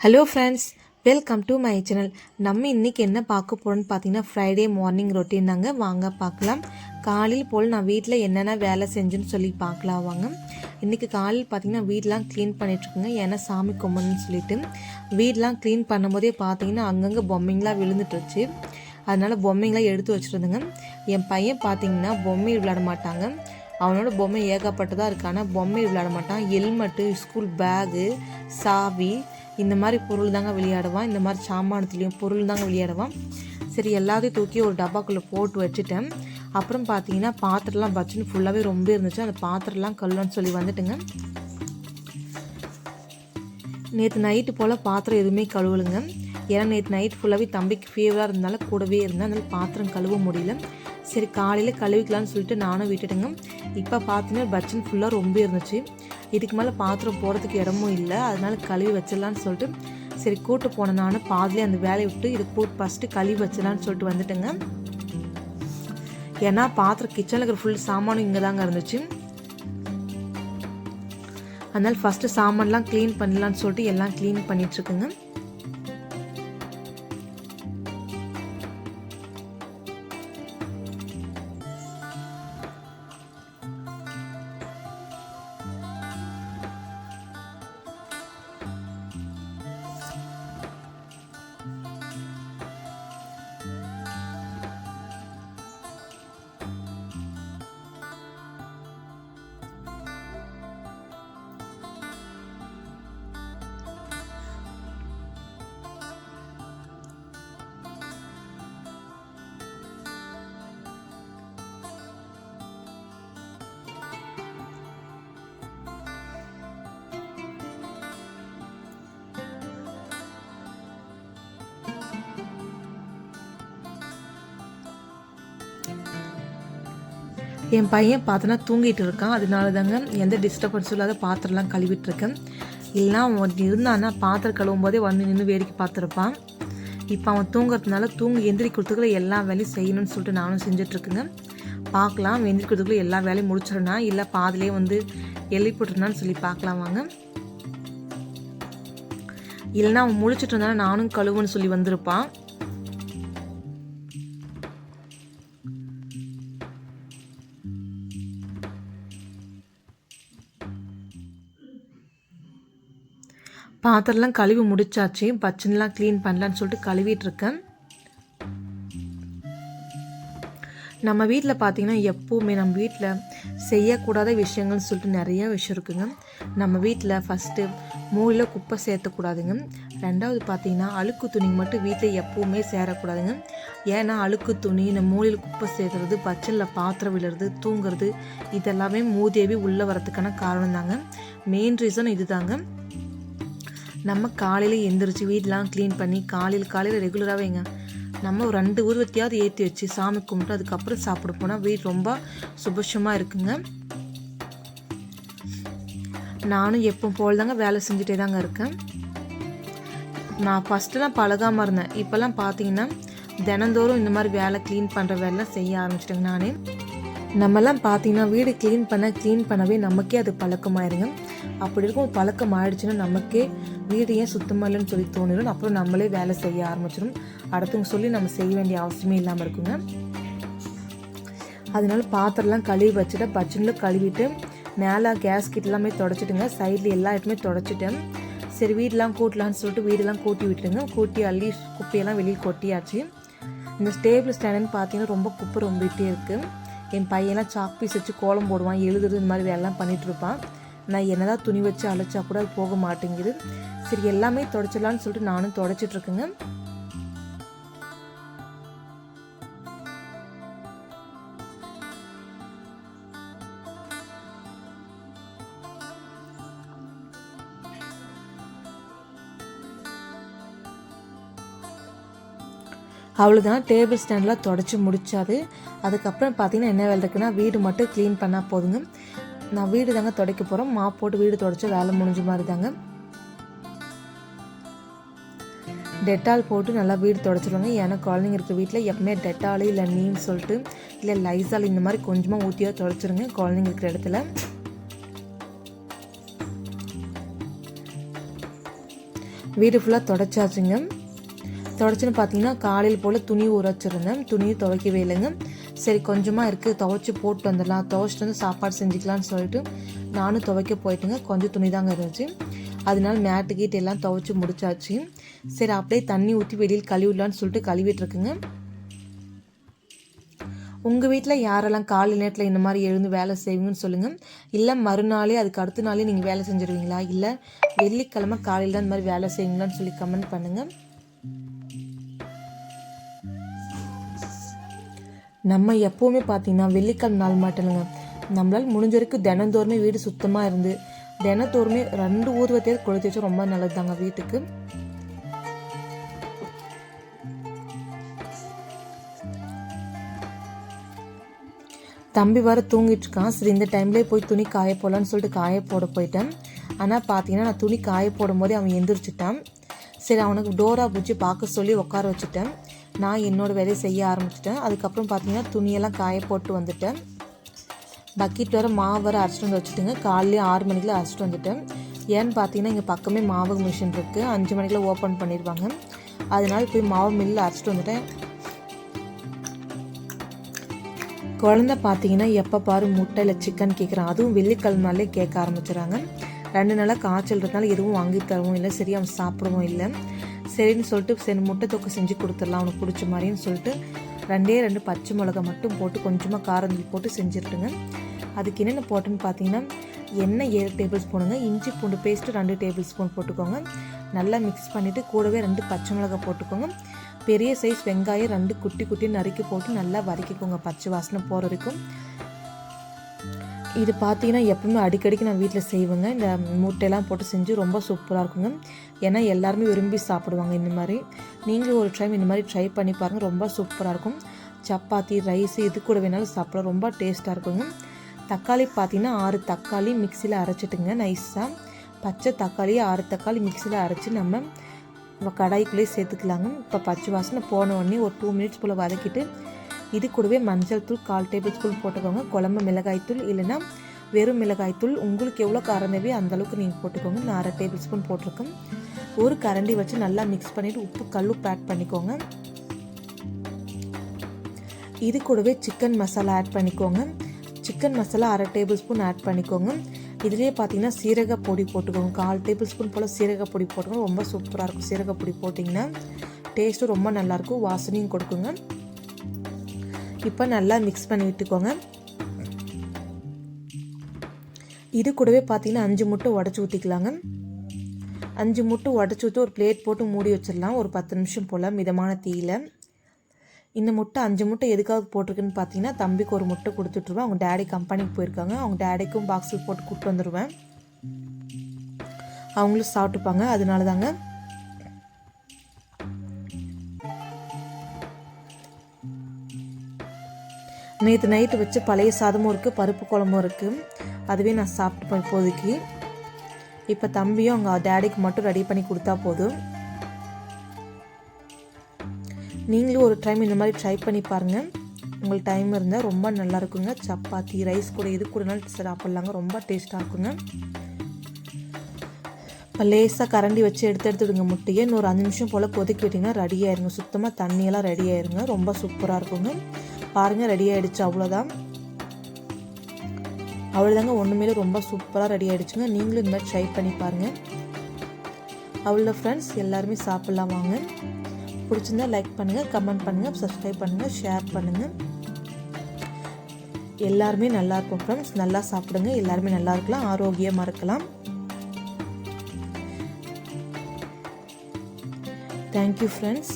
Hello friends welcome to my channel நம்ம இன்றைக்கி என்ன பார்க்க போகிறோம்னு பார்த்தீங்கன்னா ஃப்ரைடே மார்னிங் ரொட்டீன் தாங்க. வாங்க பார்க்கலாம். காலையில் போல் நான் வீட்டில் என்னென்ன வேலை செஞ்சுன்னு சொல்லி பார்க்கலாம் வாங்க. இன்றைக்கி காலையில் பார்த்தீங்கன்னா வீடெலாம் க்ளீன் பண்ணிகிட்ருக்குங்க ஏன்னா சாமி கும்பிடணும்னு சொல்லிட்டு. வீடெலாம் க்ளீன் பண்ணும்போதே பார்த்தீங்கன்னா அங்கங்கே பொம்மைங்களாம் விழுந்துட்டுருச்சு. அதனால் பொம்மைங்களாம் எடுத்து வச்சுருந்துங்க. என் பையன் பார்த்தீங்கன்னா பொம்மை விளையாட மாட்டாங்க. அவனோட பொம்மை ஏகப்பட்டதாக இருக்கான ஆனால் பொம்மை விளையாட மாட்டான். ஹெல்மெட்டு ஸ்கூல் பேகு சாவி இந்த மாதிரி பொருள் தாங்க விளையாடுவான். இந்த மாதிரி சாமானத்துலேயும் பொருள் தாங்க விளையாடுவான். சரி எல்லாத்தையும் தூக்கி ஒரு டப்பாக்குள்ளே போட்டு வச்சுட்டேன். அப்புறம் பார்த்தீங்கன்னா பாத்திரம்லாம் பச்சுன்னு ஃபுல்லாகவே ரொம்ப இருந்துச்சு. அந்த பாத்திரம்லாம் கல்லுன்னு சொல்லி வந்துட்டுங்க. நேற்று நைட்டு போல் பாத்திரம் எதுவுமே கழுவலுங்க. ஏன்னா நேற்று நைட் ஃபுல்லாகவே தம்பிக்கு ஃபீவராக இருந்தாலும் கூடவே இருந்தேன். அதனால் பாத்திரம் கழுவ முடியல. சரி காலையில் கழுவிக்கலாம்னு சொல்லிட்டு நானும் விட்டுட்டேங்க. இப்போ பார்த்தீங்கன்னா பச்சன் ஃபுல்லாக ரொம்ப இருந்துச்சு. இதுக்கு மேலே பாத்திரம் போடுறதுக்கு இடமும் இல்லை. அதனால கழுவி வச்சிடலான்னு சொல்லிட்டு சரி கூட்டு போனேன் நானும் பாதிலே அந்த வேலையை விட்டு இது கூட்டு ஃபஸ்ட்டு கழுவி வச்சிடலான்னு சொல்லிட்டு வந்துட்டேங்க. ஏன்னா பாத்திரம் கிச்சனில் இருக்கிற ஃபுல் சாமானும் இங்கே தாங்க இருந்துச்சு. அதனால் ஃபஸ்ட்டு சாமான்லாம் க்ளீன் பண்ணலான்னு சொல்லிட்டு எல்லாம் க்ளீன் பண்ணிகிட்ருக்குங்க என் பையன் பார்த்தோன்னா தூங்கிட்டு இருக்கான். அதனால தாங்க எந்த டிஸ்டர்பன்ஸும் இல்லாத பாத்திரம்லாம் கழுவிட்டுருக்கேன். இல்லைனா அவன் இருந்தான்னா பாத்திரம் கழுவும் போதே வந்து நின்று வேடிக்கை பார்த்துருப்பான். இப்போ அவன் தூங்குறதுனால தூங்கி எந்திரிக்கிறதுக்குள்ள எல்லா வேலையும் செய்யணும்னு சொல்லிட்டு நானும் செஞ்சிட்ருக்குங்க பார்க்கலாம் எந்திரிக்கிறதுக்குள்ள எல்லா வேலையும் முடிச்சிடனா இல்லை பாதிலே வந்து எழுப்பிட்டுருந்தான்னு சொல்லி பார்க்கலாம் வாங்க. இல்லைன்னா அவன் முழிச்சிட்டு இருந்தாலும் நானும் கழுவுன்னு சொல்லி வந்திருப்பான். பாத்திரம்லாம் கழுவி முடிச்சாச்சு. பச்சன்லாம் க்ளீன் பண்ணலான்னு சொல்லிட்டு கழுவிட்டு இருக்கேன் நம்ம வீட்டில் பார்த்தீங்கன்னா எப்போவுமே நம்ம வீட்டில் செய்யக்கூடாத விஷயங்கள்னு சொல்லிட்டு நிறைய விஷயம் இருக்குங்க. நம்ம வீட்டில் ஃபஸ்ட்டு மூலையில் குப்பை சேர்த்தக்கூடாதுங்க. ரெண்டாவது பார்த்தீங்கன்னா அழுக்கு துணி மட்டும் வீட்டில் எப்போவுமே சேரக்கூடாதுங்க. ஏன்னா அழுக்கு துணி இந்த மூலையில் குப்பை சேர்த்துறது பச்சனில் பாத்திரம் விழுறது தூங்குறது இதெல்லாமே மூதேவி உள்ளே வரத்துக்கான காரணம் தாங்க மெயின் ரீசன் இது தாங்க நம்ம காலையில் எந்திரிச்சு வீடெலாம் க்ளீன் பண்ணி காலையில் காலையில் ரெகுலராகவேங்க நம்ம ஒரு ரெண்டு ஊர்வத்தியாவது ஏற்றி வச்சு சாமி கும்பிட்டு அதுக்கப்புறம் சாப்பிட போனால் வீடு ரொம்ப சுபஷமாக இருக்குங்க. நானும் எப்போ போல் தாங்க வேலை செஞ்சுட்டே தாங்க இருக்கேன். நான் ஃபஸ்ட்டுலாம் பழகாமல் இருந்தேன். இப்போல்லாம் பார்த்தீங்கன்னா தினந்தோறும் இந்த மாதிரி வேலை க்ளீன் பண்ணுற வேலைலாம் செய்ய ஆரம்பிச்சிட்டேங்க நானே. நம்மலாம் பார்த்தீங்கன்னா வீடு க்ளீன் பண்ண க்ளீன் பண்ணவே நமக்கே அது பழக்கமாயிருங்க. அப்படி இருக்கும் பழக்கம் ஆயிடுச்சுன்னா நமக்கே வீடு ஏன் சுத்தமாக இல்லைன்னு சொல்லி தோணிடும் அப்புறம் நம்மளே வேலை செய்ய ஆரம்பிச்சிடும் அடுத்தவங்க சொல்லி நம்ம செய்ய வேண்டிய அவசியமே இல்லாமல் இருக்குங்க. அதனால பாத்திரம்லாம் கழுவி வச்சுட்டு பச்சனில் கழுவிட்டு மேலே கேஸ் கிட்ட எல்லாமே தொடச்சிட்டுங்க. சைடில் எல்லா இடமே தொடச்சிட்டேன். சரி வீடெலாம் கூட்டலான்னு சொல்லிட்டு வீடெல்லாம் கூட்டி விட்டுருங்க கூட்டி அள்ளி குப்பையெல்லாம் வெளியே கொட்டியாச்சு. இந்த ஸ்டேபிள் ஸ்டாண்டுன்னு பார்த்தீங்கன்னா ரொம்ப குப்பை ரொம்பிட்டே இருக்குது என் பையன்லாம் சாக் பீஸ் வச்சு கோலம் போடுவான் எழுதுறது இந்த மாதிரி வேலைலாம் பண்ணிகிட்ருப்பான் நான் என்னதான் துணி வச்சு அழைச்சா கூட அது போக மாட்டேங்குது. சரி எல்லாமே தொடச்சிடலான்னு சொல்லிட்டு நானும் தொடச்சிட்ருக்குங்க. அவ்வளோதான் டேபிள் ஸ்டாண்ட்லாம் தொடச்சி முடிச்சாது. அதுக்கப்புறம் பார்த்தீங்கன்னா என்ன வேலை இருக்குன்னா வீடு மட்டும் க்ளீன் பண்ணால் போதுங்க. நான் வீடு தாங்க துடைக்க போகிறோம் மா போட்டு வீடு துடைச்சா வேலை முடிஞ்ச மாதிரி தாங்க. டெட்டால் போட்டு நல்லா வீடு துடைச்சிருவாங்க. ஏன்னா குழந்தைங்க இருக்க வீட்டில் எப்பவுமே டெட்டால் இல்லை நீன்னு சொல்லிட்டு இல்லை லைசால் இந்த மாதிரி கொஞ்சமாக ஊற்றியாக துடைச்சிருங்க குழந்தைங்க இருக்கிற இடத்துல. வீடு ஃபுல்லாக தொடச்சாச்சுங்க. தொடச்சுன்னு பார்த்தீங்கன்னா காலையில் போல் துணி உரைச்சிருந்தேன் துணியை துவைக்கவே இல்லைங்க. சரி கொஞ்சமாக இருக்குது துவைச்சி போட்டு வந்துடலாம். துவைச்சிட்டு வந்து சாப்பாடு செஞ்சுக்கலான்னு சொல்லிட்டு நானும் துவைக்க போயிட்டுங்க. கொஞ்சம் துணி தாங்க இருந்துச்சு. அதனால மேட்டு கீட்டு எல்லாம் துவைச்சி முடிச்சாச்சு. சரி அப்படியே தண்ணி ஊற்றி வெளியில் கழுவிடலான்னு சொல்லிட்டு கழுவிட்டுருக்குங்க. உங்கள் வீட்டில் யாரெல்லாம் காலை நேரத்தில் இந்த மாதிரி எழுந்து வேலை செய்வீங்கன்னு சொல்லுங்கள் இல்லை மறுநாளே அதுக்கு அடுத்த நாளே நீங்கள் வேலை செஞ்சுருவீங்களா? இல்லை வெள்ளிக்கிழமை காலையில் தான் இந்த மாதிரி வேலை செய்வீங்களான்னு சொல்லி கமெண்ட் பண்ணுங்கள் நம்ம எப்போவுமே பார்த்தீங்கன்னா வெள்ளிக்கிழமை நாள் மாட்டேனுங்க. நம்மளால் முடிஞ்ச வரைக்கும் தினந்தோறுமே வீடு சுத்தமாக இருந்து தினத்தோறுமே ரெண்டு ஊர்வத்தையாவது கொளுத்தி வச்சா ரொம்ப நல்லது தாங்க வீட்டுக்கு. தம்பி வர தூங்கிட்டு இருக்கான் சரி இந்த டைம்லேயே போய் துணி காய போடலான்னு சொல்லிட்டு காய போட போயிட்டேன். ஆனால் பார்த்தீங்கன்னா நான் துணி காய போடும் போதே அவன் எந்திரிச்சிட்டான். சரி அவனுக்கு டோரா பூச்சி பார்க்க சொல்லி உட்கார வச்சுட்டேன். நான் என்னோடய வேலையை செய்ய ஆரம்பிச்சிட்டேன். அதுக்கப்புறம் பார்த்தீங்கன்னா துணியெல்லாம் காய போட்டு வந்துட்டேன். பக்கெட் வர மாவு வர அரைச்சிட்டு வந்து வச்சுட்டுங்க. காலையிலே ஆறு மணிக்கெலாம் அரைச்சிட்டு வந்துட்டேன். ஏன்னு பார்த்தீங்கன்னா இங்கே பக்கமே மாவு மிஷின் இருக்குது அஞ்சு மணிக்கெலாம் ஓப்பன் பண்ணிடுவாங்க. அதனால போய் மாவு மில்லில் அரைச்சிட்டு வந்துட்டேன். குழந்த பார்த்தீங்கன்னா எப்போ பாரு முட்டை இல்லை சிக்கன் கேட்குறான் அதுவும் வெள்ளிக்கிழமைனாலே கேட்க ஆரம்பிச்சிடறாங்க. ரெண்டு நாளாக காய்ச்சல் இருக்கனால எதுவும் வாங்கி தரவும் இல்லை. சரி அவன் சாப்பிடவும் இல்லை. சரின்னு சொல்லிட்டு சரி முட்டை தொக்கு செஞ்சு கொடுத்துடலாம் அவனுக்கு பிடிச்ச மாதிரின்னு சொல்லிட்டு ரெண்டே ரெண்டு பச்சை மிளகா மட்டும் போட்டு கொஞ்சமாக காரந்தூள் போட்டு செஞ்சுருட்டுங்க. அதுக்கு என்னென்ன போட்டுன்னு பார்த்தீங்கன்னா எண்ணெய் ஏழு டேபிள் ஸ்பூனுங்க இஞ்சி பூண்டு பேஸ்ட்டு ரெண்டு டேபிள் ஸ்பூன் போட்டுக்கோங்க. நல்லா மிக்ஸ் பண்ணிவிட்டு கூடவே ரெண்டு பச்சை மிளகா போட்டுக்கோங்க. பெரிய சைஸ் வெங்காயம் ரெண்டு குட்டி குட்டி நறுக்கி போட்டு நல்லா வதக்கிக்கோங்க பச்சை வாசனை போகிற வரைக்கும். இது பார்த்தீங்கன்னா எப்பவுமே அடிக்கடிக்கு நான் வீட்டில் செய்வேங்க. இந்த முட்டையெல்லாம் போட்டு செஞ்சு ரொம்ப சூப்பராக இருக்குங்க. ஏன்னா எல்லாருமே விரும்பி சாப்பிடுவாங்க இந்த மாதிரி. நீங்களும் ஒரு டைம் இந்த மாதிரி ட்ரை பண்ணி பாருங்கள் ரொம்ப சூப்பராக இருக்கும். சப்பாத்தி ரைஸ் இது கூட வேணாலும் சாப்பிட ரொம்ப டேஸ்ட்டாக இருக்குங்க. தக்காளி பார்த்தீங்கன்னா ஆறு தக்காளி மிக்சியில் அரைச்சிட்டுங்க நைஸாக பச்சை தக்காளியை ஆறு தக்காளி மிக்சியில் அரைச்சி நம்ம கடாய்க்குள்ளேயே சேர்த்துக்கலாங்க. இப்போ பச்சை வாசனை போன உடனே ஒரு டூ மினிட்ஸ் போல் வதக்கிட்டு இது கூடவே மஞ்சள் தூள் கால் டேபிள் ஸ்பூன் போட்டுக்கோங்க. குழம்பு மிளகாய்த்தூள் இல்லைன்னா வெறும் மிளகாய்த்தூள் உங்களுக்கு எவ்வளோ காரம் தேவையோ அந்தளவுக்கு நீங்கள் போட்டுக்கோங்க. நான் அரை டேபிள் ஸ்பூன் போட்டிருக்கேன். ஒரு கரண்டி வச்சு நல்லா மிக்ஸ் பண்ணிவிட்டு உப்பு கல் உப்பு ஆட் பண்ணிக்கோங்க. இது கூடவே சிக்கன் மசாலா ஆட் பண்ணிக்கோங்க. சிக்கன் மசாலா அரை டேபிள் ஸ்பூன் ஆட் பண்ணிக்கோங்க. இதுலேயே பார்த்தீங்கன்னா சீரக பொடி போட்டுக்கோங்க. கால் டேபிள் ஸ்பூன் போல் சீரக பொடி போட்டுக்கோங்க. ரொம்ப சூப்பராக இருக்கும். சீரக பொடி போட்டிங்கன்னா டேஸ்ட்டும் ரொம்ப நல்லாயிருக்கும் வாசனையும் கொடுக்குங்க. இப்போ நல்லா மிக்ஸ் பண்ணி விட்டுக்கோங்க. இது கூடவே பார்த்தீங்கன்னா அஞ்சு முட்டை உடச்சி ஊற்றிக்கலாங்க அஞ்சு முட்டை உடச்சி ஊற்றி ஒரு பிளேட் போட்டு மூடி வச்சிடலாம். ஒரு பத்து நிமிஷம் போல் மிதமான தீயில். இந்த முட்டை அஞ்சு முட்டை எதுக்காக போட்டிருக்குன்னு பார்த்தீங்கன்னா தம்பிக்கு ஒரு முட்டை கொடுத்துட்ருவேன் அவங்க டேடி கம்பெனிக்கு போயிருக்காங்க. அவங்க டேடிக்கும் பாக்ஸில் போட்டு கூப்பிட்டு வந்துடுவேன் அவங்களும் சாப்பிட்டுப்பாங்க. அதனால தாங்க நேற்று நைட்டு வச்சு பழைய சாதமும் இருக்குது பருப்பு குழம்பும் இருக்குது அதுவே நான் சாப்பிட்டுப்பேன் இப்போதைக்கு. இப்போ தம்பியும் அவங்க டேடிக்கு மட்டும் ரெடி பண்ணி கொடுத்தா போதும். நீங்களும் ஒரு டைம் இந்த மாதிரி ட்ரை பண்ணி பாருங்கள் உங்களுக்கு டைம் இருந்தால் ரொம்ப நல்லா இருக்குங்க. சப்பாத்தி ரைஸ் கூட இது கூடனாலும் சாப்பிட்லாங்க. ரொம்ப டேஸ்ட்டாக இருக்குங்க. இப்போ லேசாக கரண்டி வச்சு எடுத்து எடுத்துடுங்க முட்டையை. இன்னொரு அஞ்சு நிமிஷம் போல் கொதிக்க விட்டிங்கன்னா ரெடி ஆயிருங்க. சுத்தமாக தண்ணியெல்லாம் ரெடி ஆயிருங்க. ரொம்ப சூப்பராக இருக்குங்க. பாருங்கள் ரெடி ஆகிடுச்சு அவ்வளோதான் அவ்வளோதாங்க ஒன்றுமேல ரொம்ப சூப்பராக ரெடி ஆகிடுச்சுங்க நீங்களும் இந்த மாதிரி ட்ரை பண்ணி பாருங்கள் அவ்வளோ ஃப்ரெண்ட்ஸ் எல்லாருமே சாப்பிட்லாம் வாங்க. பிடிச்சிருந்தா லைக் பண்ணுங்கள் கமெண்ட் பண்ணுங்கள் சப்ஸ்கிரைப் பண்ணுங்கள் ஷேர் பண்ணுங்கள் எல்லாருமே நல்லா இருக்கும் ஃப்ரெண்ட்ஸ் நல்லா சாப்பிடுங்க எல்லாருமே நல்லா இருக்கலாம் ஆரோக்கியமாக இருக்கலாம். Thank you friends